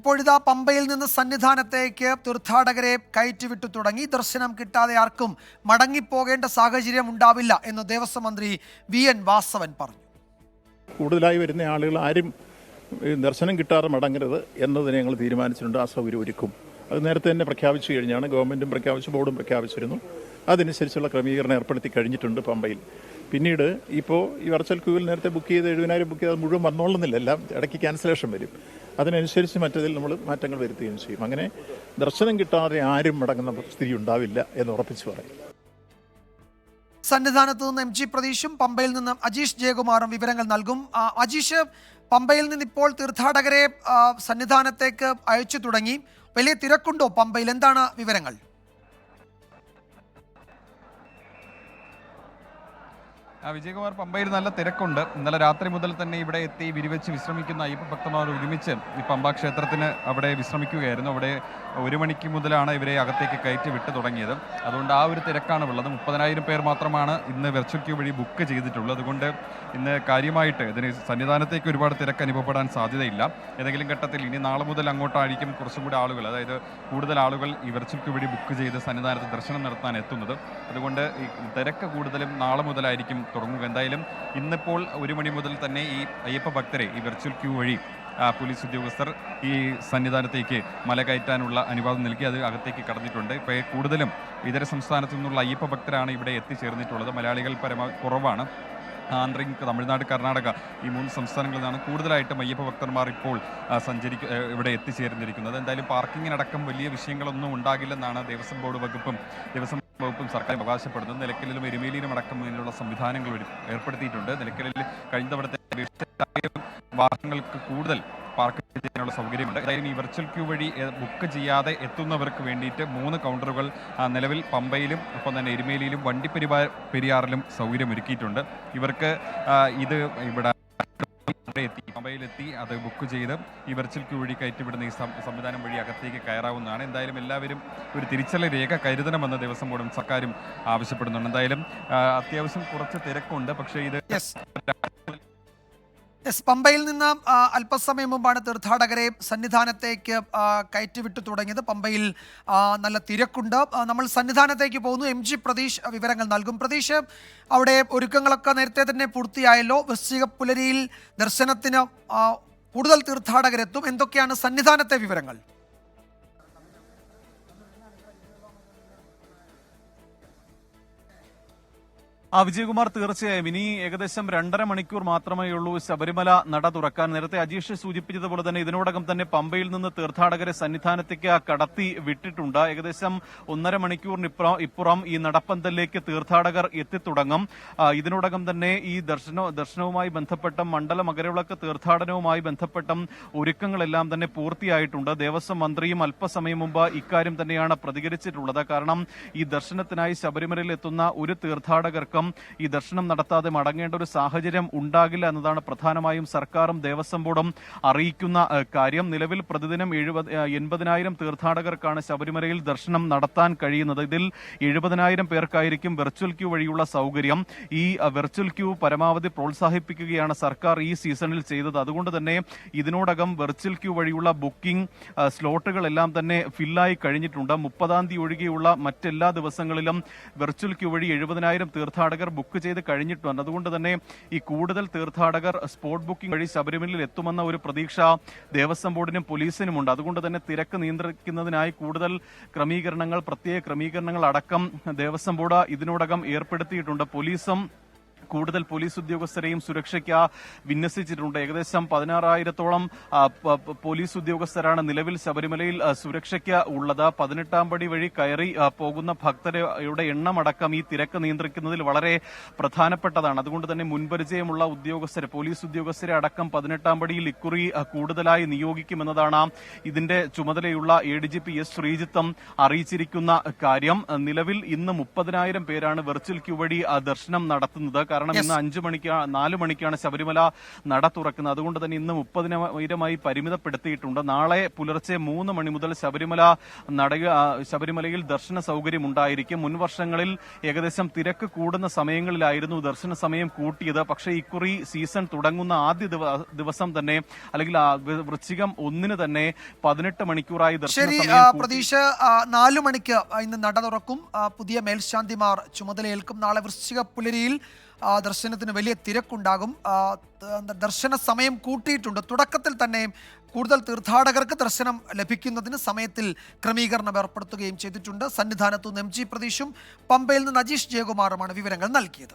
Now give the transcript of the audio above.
ഇപ്പോഴിതാ പമ്പയിൽ നിന്ന് സന്നിധാനത്തേക്ക് തീർത്ഥാടകരെ കയറ്റിവിട്ടു തുടങ്ങി. ദർശനം കിട്ടാതെ ആർക്കും മടങ്ങിപ്പോകേണ്ട സാഹചര്യം ഉണ്ടാവില്ല എന്ന് ദേവസ്വം മന്ത്രി വി എൻ വാസവൻ പറഞ്ഞു. കൂടുതലായി വരുന്ന ആളുകൾ ആരും ദർശനം കിട്ടാതെ മടങ്ങരുത് എന്നതിനെ ഞങ്ങൾ തീരുമാനിച്ചിട്ടുണ്ട്. ആ സൗകര്യം ഒരുക്കും. അത് നേരത്തെ തന്നെ പ്രഖ്യാപിച്ചു കഴിഞ്ഞാണ്. ഗവൺമെന്റും പ്രഖ്യാപിച്ചു ബോർഡും പ്രഖ്യാപിച്ചിരുന്നു. അതനുസരിച്ചുള്ള ക്രമീകരണം ഏർപ്പെടുത്തി കഴിഞ്ഞിട്ടുണ്ട് പമ്പയിൽ. പിന്നീട് ഇപ്പോൾ ഈ വെർച്വൽ ക്യൂവിൽ നേരത്തെ ബുക്ക് ചെയ്ത് എഴുപതിനായിരം ബുക്ക് ചെയ്ത് മുഴുവൻ വന്നോളുന്നില്ല. എല്ലാം ഇടയ്ക്ക് ക്യാൻസലേഷൻ വരും. അതിനനുസരിച്ച് മറ്റതിൽ നമ്മൾ മാറ്റങ്ങൾ വരുത്തുകയും ചെയ്യും. അങ്ങനെ ദർശനം കിട്ടാതെ ആരും മടങ്ങുന്ന സ്ഥിതി ഉണ്ടാവില്ല എന്ന് ഉറപ്പിച്ചു പറയും. സന്നിധാനത്ത് നിന്ന് എം ജി പ്രതീഷും പമ്പയിൽ നിന്നും അജീഷ് ജയകുമാറും വിവരങ്ങൾ നൽകും. അജീഷ് പമ്പയിൽ നിന്ന് ഇപ്പോൾ തീർത്ഥാടകരെ സന്നിധാനത്തേക്ക് അയച്ചു തുടങ്ങി. വലിയ തിരക്കുണ്ടോ പമ്പയിൽ? എന്താണ് വിവരങ്ങൾ? വിജയകുമാർ പമ്പയിൽ നല്ല തിരക്കുണ്ട്. ഇന്നലെ രാത്രി മുതൽ തന്നെ ഇവിടെ എത്തി വിരിവെച്ച് വിശ്രമിക്കുന്ന അയ്യപ്പ ഭക്തന്മാർ ഒരുമിച്ച് ഈ പമ്പ ക്ഷേത്രത്തിന് അവിടെ വിശ്രമിക്കുകയായിരുന്നു. അവിടെ ഒരു മണിക്ക് മുതലാണ് ഇവരെ അകത്തേക്ക് കയറ്റി വിട്ടു തുടങ്ങിയത്. അതുകൊണ്ട് ആ ഒരു തിരക്കാണ് ഉള്ളത്. മുപ്പതിനായിരം പേർ മാത്രമാണ് ഇന്ന് വെർച്വൽ ക്യൂ വഴി ബുക്ക് ചെയ്തിട്ടുള്ളത്. അതുകൊണ്ട് ഇന്ന് കാര്യമായിട്ട് ഇതിന് സന്നിധാനത്തേക്ക് ഒരുപാട് തിരക്ക് അനുഭവപ്പെടാൻ സാധ്യതയില്ല. ഏതെങ്കിലും ഘട്ടത്തിൽ ഇനി നാളെ മുതൽ അങ്ങോട്ടായിരിക്കും കുറച്ചും കൂടി ആളുകൾ. അതായത് കൂടുതൽ ആളുകൾ ഈ വെർച്വൽ ക്യൂ വഴി ബുക്ക് ചെയ്ത് സന്നിധാനത്ത് ദർശനം നടത്താൻ എത്തുന്നത്. അതുകൊണ്ട് ഈ തിരക്ക് കൂടുതലും നാളെ മുതലായിരിക്കും തുടങ്ങുക എന്തായാലും ഇന്നിപ്പോൾ ഒരു മണി മുതൽ തന്നെ ഈ അയ്യപ്പ ഭക്തരെ ഈ വെർച്വൽ ക്യൂ വഴി പോലീസ് ഉദ്യോഗസ്ഥർ ഈ സന്നിധാനത്തേക്ക് മല കയറ്റാനുള്ള അനുവാദം നൽകി. അത് അകത്തേക്ക് കടന്നിട്ടുണ്ട്. ഇപ്പോൾ കൂടുതലും ഇതര സംസ്ഥാനത്തു നിന്നുള്ള അയ്യപ്പ ഭക്തരാണ് ഇവിടെ എത്തിച്ചേർന്നിട്ടുള്ളത്. മലയാളികൾ പരമാവധി കുറവാണ്. ആന്ധ്രയും തമിഴ്നാട് കർണാടക ഈ മൂന്ന് സംസ്ഥാനങ്ങളിൽ നിന്നാണ് കൂടുതലായിട്ടും അയ്യപ്പ ഭക്തന്മാർ ഇപ്പോൾ സഞ്ചരിക്ക ഇവിടെ എത്തിച്ചേർന്നിരിക്കുന്നത്. എന്തായാലും പാർക്കിങ്ങിനടക്കം വലിയ വിഷയങ്ങളൊന്നും ഉണ്ടാകില്ലെന്നാണ് ദേവസ്വം ബോർഡ് വകുപ്പും ദേവസ്വം വകുപ്പും സർക്കാർ അവകാശപ്പെടുന്നത് നിലയ്ക്കലിലും എരുമേലിയിലും അടക്കം ഇതിനുള്ള സംവിധാനങ്ങൾ ഏർപ്പെടുത്തിയിട്ടുണ്ട്. നിലയ്ക്കലിൽ കഴിഞ്ഞ തവണത്തെ വാഹനങ്ങൾക്ക് കൂടുതൽ പാർക്ക് ചെയ്യാനുള്ള സൗകര്യമുണ്ട്. അതായത് ഈ വെർച്വൽ ക്യൂ വഴി ബുക്ക് ചെയ്യാതെ എത്തുന്നവർക്ക് വേണ്ടിയിട്ട് മൂന്ന് കൗണ്ടറുകൾ നിലവിൽ പമ്പയിലും ഒപ്പം തന്നെ എരുമേലിയിലും വണ്ടിപ്പെരിവാ പെരിയാറിലും സൗകര്യമൊരുക്കിയിട്ടുണ്ട്. ഇവർക്ക് ഇത് ഇവിടെ എത്തി. പമ്പയിലെത്തി അത് ബുക്ക് ചെയ്ത് ഈ വെർച്വൽ ക്യൂ വഴി കയറ്റിവിടുന്ന ഈ സംവിധാനം വഴി അകത്തേക്ക് കയറാവുന്നതാണ്. എന്തായാലും എല്ലാവരും ഒരു തിരിച്ചറി രേഖ കരുതണമെന്ന് ദിവസം ബോർഡും സർക്കാരും ആവശ്യപ്പെടുന്നുണ്ട്. എന്തായാലും അത്യാവശ്യം കുറച്ച് തിരക്കുണ്ട്. പക്ഷേ ഇത് യെസ് പമ്പയിൽ നിന്ന് അല്പസമയം മുമ്പാണ് തീർത്ഥാടകരെ സന്നിധാനത്തേക്ക് കയറ്റിവിട്ടു തുടങ്ങിയത്. പമ്പയിൽ നല്ല തിരക്കുണ്ട്. നമ്മൾ സന്നിധാനത്തേക്ക് പോകുന്നു. എം ജി പ്രതീഷ് വിവരങ്ങൾ നൽകും. പ്രതീഷ് അവിടെ ഒരുക്കങ്ങളൊക്കെ നേരത്തെ തന്നെ പൂർത്തിയായല്ലോ. വൃശ്ചിക പുലരിയിൽ ദർശനത്തിന് കൂടുതൽ തീർത്ഥാടകരെത്തും. എന്തൊക്കെയാണ് സന്നിധാനത്തെ വിവരങ്ങൾ? ആ വിജയകുമാർ തീർച്ചയായും. ഇനി ഏകദേശം രണ്ടര മണിക്കൂർ മാത്രമേ ഉള്ളൂ ശബരിമല നട തുറക്കാൻ. നേരത്തെ അജീഷ് സൂചിപ്പിച്ചതുപോലെ തന്നെ ഇതിനോടകം തന്നെ പമ്പയിൽ നിന്ന് തീർത്ഥാടകരെ സന്നിധാനത്തേക്ക് കടത്തി വിട്ടിട്ടുണ്ട്. ഏകദേശം ഒന്നര മണിക്കൂറിന് ഇപ്പുറം ഈ നടപ്പന്തലിലേക്ക് തീർത്ഥാടകർ എത്തിത്തുടങ്ങും. ഇതിനോടകം തന്നെ ഈ ദർശന ദർശനവുമായി ബന്ധപ്പെട്ട മണ്ഡല മകരവിളക്ക് തീർത്ഥാടനവുമായി ബന്ധപ്പെട്ട ഒരുക്കങ്ങളെല്ലാം തന്നെ പൂർത്തിയായിട്ടുണ്ട്. ദേവസ്വം മന്ത്രിയും അല്പസമയം മുമ്പ് ഇക്കാര്യം തന്നെയാണ് പ്രതികരിച്ചിട്ടുള്ളത്. കാരണം ഈ ദർശനത്തിനായി ശബരിമലയിൽ എത്തുന്ന ഒരു തീർത്ഥാടകർക്കും ഈ ദർശനം നടത്താതെ മടങ്ങേണ്ട ഒരു സാഹചര്യം ഉണ്ടാകില്ല എന്നതാണ് പ്രധാനമായും സർക്കാരും ദേവസ്വം ബോർഡും അറിയിക്കുന്ന കാര്യം. നിലവിൽ പ്രതിദിനം എഴുപത് എൺപതിനായിരം തീർത്ഥാടകർക്കാണ് ശബരിമലയിൽ ദർശനം നടത്താൻ കഴിയുന്നത്. ഇതിൽ എഴുപതിനായിരം പേർക്കായിരിക്കും വെർച്വൽ ക്യൂ വഴിയുള്ള സൗകര്യം. ഈ വെർച്വൽ ക്യൂ പരമാവധി പ്രോത്സാഹിപ്പിക്കുകയാണ് സർക്കാർ ഈ സീസണിൽ ചെയ്തത്. അതുകൊണ്ട് തന്നെ ഇതിനോടകം വെർച്വൽ ക്യൂ വഴിയുള്ള ബുക്കിംഗ് സ്ലോട്ടുകളെല്ലാം തന്നെ ഫില്ലായി കഴിഞ്ഞിട്ടുണ്ട്. മുപ്പതാം തീയതി ഒഴികെയുള്ള മറ്റെല്ലാ ദിവസങ്ങളിലും വെർച്വൽ ക്യൂ വഴി എഴുപതിനായിരം തീർത്ഥാടകർ ബുക്ക് ചെയ്ത് കഴിഞ്ഞിട്ടുണ്ട്. അതുകൊണ്ട് തന്നെ ഈ കൂടുതൽ തീർത്ഥാടകർ സ്പോട്ട് ബുക്കിംഗ് വഴി ശബരിമലയിൽ എത്തുമെന്ന ഒരു പ്രതീക്ഷ ദേവസ്വം ബോർഡിനും പോലീസിനുമുണ്ട് അതുകൊണ്ട് തന്നെ തിരക്ക് നിയന്ത്രിക്കുന്നതിനായി കൂടുതൽ ക്രമീകരണങ്ങൾ പ്രത്യേക ക്രമീകരണങ്ങൾ അടക്കം ദേവസ്വം ബോർഡ് ഇതിനോടകം ഏർപ്പെടുത്തിയിട്ടുണ്ട്. പോലീസും കൂടുതൽ പോലീസ് ഉദ്യോഗസ്ഥരെയും സുരക്ഷയ്ക്ക് വിന്യസിച്ചിട്ടുണ്ട്. ഏകദേശം പതിനാറായിരത്തോളം പോലീസ് ഉദ്യോഗസ്ഥരാണ് നിലവിൽ ശബരിമലയിൽ സുരക്ഷയ്ക്ക് ഉള്ളത്. പതിനെട്ടാം പടി വഴി കയറി പോകുന്ന ഭക്തരുടെ എണ്ണമടക്കം ഈ തിരക്ക് നിയന്ത്രിക്കുന്നതിൽ വളരെ പ്രധാനപ്പെട്ടതാണ്. അതുകൊണ്ട് തന്നെ മുൻപരിചയമുള്ള ഉദ്യോഗസ്ഥരെ പോലീസ് ഉദ്യോഗസ്ഥരെ അടക്കം പതിനെട്ടാം പടിയിൽ ഇക്കുറി കൂടുതലായി നിയോഗിക്കുമെന്നതാണ് ഇതിന്റെ ചുമതലയുള്ള A D G P S ശ്രീജിത്തും അറിയിച്ചിരിക്കുന്ന കാര്യം. നിലവിൽ ഇന്ന് മുപ്പതിനായിരം പേരാണ് വെർച്വൽ ക്യൂ വഴി ദർശനം നടത്തുന്നത്. കാരണം. ഇന്ന് അഞ്ചു മണിക്ക് നാല് മണിക്കാണ് ശബരിമല നട തുറക്കുന്നത്. അതുകൊണ്ട് തന്നെ ഇന്ന് മുപ്പതിനായിരമായി പരിമിതപ്പെടുത്തിയിട്ടുണ്ട്. നാളെ പുലർച്ചെ മൂന്ന് മണി മുതൽ ശബരിമല നട ശബരിമലയിൽ ദർശന സൗകര്യം ഉണ്ടായിരിക്കും. മുൻ വർഷങ്ങളിൽ ഏകദേശം തിരക്ക് കൂടുന്ന സമയങ്ങളിലായിരുന്നു ദർശന സമയം കൂട്ടിയത്. പക്ഷേ ഇക്കുറി സീസൺ തുടങ്ങുന്ന ആദ്യ ദിവസം തന്നെ അല്ലെങ്കിൽ വൃശ്ചികം ഒന്നിന് തന്നെ പതിനെട്ട് മണിക്കൂറായി ദർശന ശരി. പ്രതീക്ഷ നാല് മണിക്ക് ഇന്ന് നട തുറക്കും. പുതിയ മേൽശാന്തിമാർ ചുമതലയേൽക്കും. നാളെ വൃശ്ചിക പുലരിയിൽ ദർശനത്തിന് വലിയ തിരക്കുണ്ടാകും. ആ, ദർശന സമയം കൂട്ടിയിട്ടുണ്ട്. തുടക്കത്തിൽ തന്നെ കൂടുതൽ തീർത്ഥാടകർക്ക് ദർശനം ലഭിക്കുന്നതിന് സമയത്തിൽ ക്രമീകരണം ഏർപ്പെടുത്തുകയും ചെയ്തിട്ടുണ്ട്. സന്നിധാനത്തു നിന്ന് എം ജി പ്രതീഷും പമ്പയിൽ നിന്ന് അജീഷ് ജയകുമാറുമാണ് വിവരങ്ങൾ നൽകിയത്.